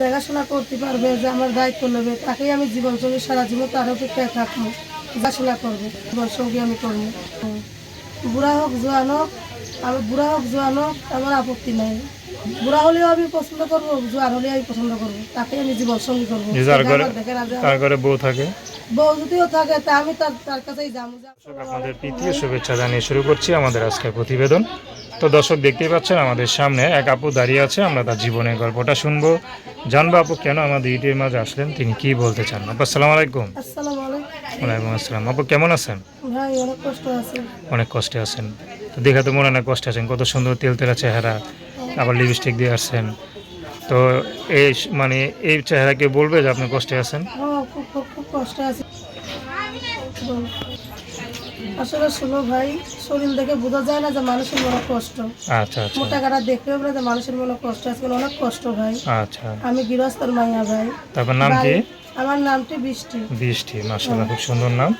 দেখাশোনা করতে পারবে যে আমার দায়িত্ব নেবে তাকেই আমি জীবন সঙ্গী সারা জীবন তার অপেক্ষায় থাকব দেখাশোনা করবে জীবন সঙ্গী আমি করব। বুড়া হোক জোয়ান হোক আমার বুড়া হোক জোয়ান হোক আমার আপত্তি নাই। বুড়া হলেও আমি পছন্দ করব জোয়ান হলেও আমি পছন্দ করব তাকে আমি জীবন সঙ্গী করব। যে যার সেটা ঘরে আমার দেখে না যে তার ঘরে বউ থাকে? বউ যদিও থাকে তা আমি তার তার কাছেই যাব দর্শক, আপনাদের তৃতীয় শুভেচ্ছা জানিয়ে শুরু করছি আমাদের আজকের প্রতিবেদন। তো দর্শক দেখতেই পাচ্ছেন আমাদের সামনে এক আপু দাঁড়িয়ে আছে আমরা তার জীবনের গল্পটা শুনব। জানব আপু কেন আমাদের ইউটিউবের মাঝে আসলেন তিনি কি বলতে চান? আপু আসসালামু আলাইকুম। আলাইকুম। ওয়ালাইকুম আসসালাম। আপু কেমন আছেন? অনেক কষ্ট আছে। অনেক কষ্টে আছেন। তো দেখা তো মনে না কষ্টে আছেন কত সুন্দর তেল তেলা চেহারা আবার লিপস্টিক দিয়ে আসছেন। তো এই মানে এই চেহারাকে বলবে যে আপনি কষ্টে আছেন? হ্যাঁ খুব কষ্ট আছে। বল। আসলে শোনো ভাই শরীর দেখে বোঝা যায় না যে মানুষের মনে কষ্ট। আচ্ছা আচ্ছা। মোটা কাটা যে মানুষের মনে কষ্ট। কিন্তু অনেক কষ্ট ভাই। আচ্ছা। আমি গৃহস্থর মাইয়া ভাই। তারপর নাম কি? আমার নামটি বৃষ্টি। বৃষ্টি খুব সুন্দর নাম।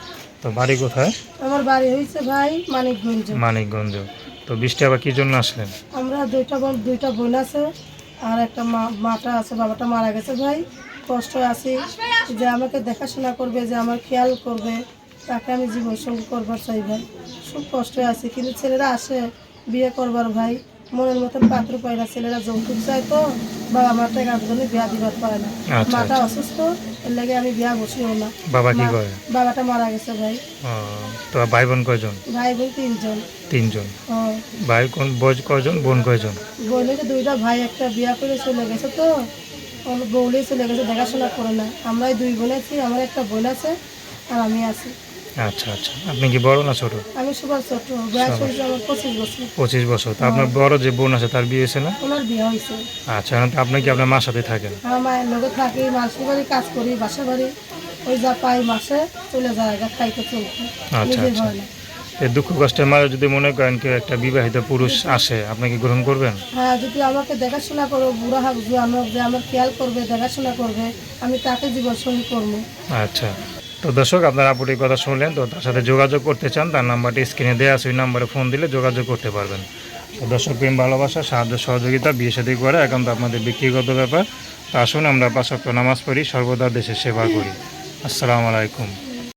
তো বাড়ি কোথায়? আমার বাড়ি হয়েছে ভাই মানিকগঞ্জ। মানিকগঞ্জ। তো বৃষ্টি আবার কি জন্য আসলেন? আমরা দুইটা বোন দুইটা বোন আছে আর একটা মাটা আছে বাবাটা মারা গেছে ভাই। কষ্ট আছি। যে আমাকে দেখাশোনা করবে যে আমার খেয়াল করবে তাকে আমি জীবন সঙ্গী করবার চাই ভাই। খুব কষ্ট আছে কিন্তু ছেলেরা আসে বিয়ে করবার ভাই মনের মতন পাত্র পায় না ছেলেরা যৌতুক চায় তো বাবা মার টাকা জন্য বিয়া দিবার পারে না। আচ্ছা, মাটা আচ্ছা। অসুস্থ এর লাগে আমি বিয়া বসিও না। বাবা কি করে? বাবাটা মারা গেছে ভাই। তো ভাই বোন কয়জন? ভাই বোন তিনজন। তিনজন। ভাই কোন বয়স কয়জন বোন কয়জন? বোনের দুইটা ভাই একটা বিয়া করে চলে গেছে তো ওর বউলেই চলে গেছে দেখাশোনা করে না। আমরাই দুই বোন আছি আমার একটা বোন আছে আর আমি আছি। আচ্ছা আচ্ছা। আপনি কি বড় না ছোট? আমি সবার ছোট বয়স হয়েছে আমার পঁচিশ বছর। পঁচিশ বছর। তো আপনার বড় যে বোন আছে তার বিয়ে হয়েছে না? ওনার বিয়ে হয়েছে। আচ্ছা আপনি কি আপনার মার সাথে থাকেন? আমার মায়ের লোকে থাকি মাসির বাড়ি কাজ করি বাসা বাড়ি। ওই যা পাই মাসে চলে যায় খাইতে চলতে। আচ্ছা, আচ্ছা। এই দুঃখ কষ্টের মাঝে যদি মনে করেন কেউ একটা বিবাহিত পুরুষ আসে আপনি কি গ্রহণ করবেন? হ্যাঁ যদি আমাকে দেখাশোনা করো বুড়া হোক জোয়ান যে আমার খেয়াল করবে দেখাশোনা করবে আমি তাকে জীবন সঙ্গী করব। আচ্ছা। তো দর্শক আপনার আপুটির কথা শুনলেন তো তার সাথে যোগাযোগ করতে চান তার নাম্বারটি স্ক্রিনে দেওয়া আছে ওই নাম্বারে ফোন দিলে যোগাযোগ করতে পারবেন। তো দর্শক প্রেম ভালোবাসা সাহায্য সহযোগিতা বিয়ে সাথে করে এখন তো আপনাদের ব্যক্তিগত ব্যাপার। তো আসুন আমরা ওয়াক্ত নামাজ পড়ি সর্বদা দেশের সেবা করি। আসসালামু আলাইকুম।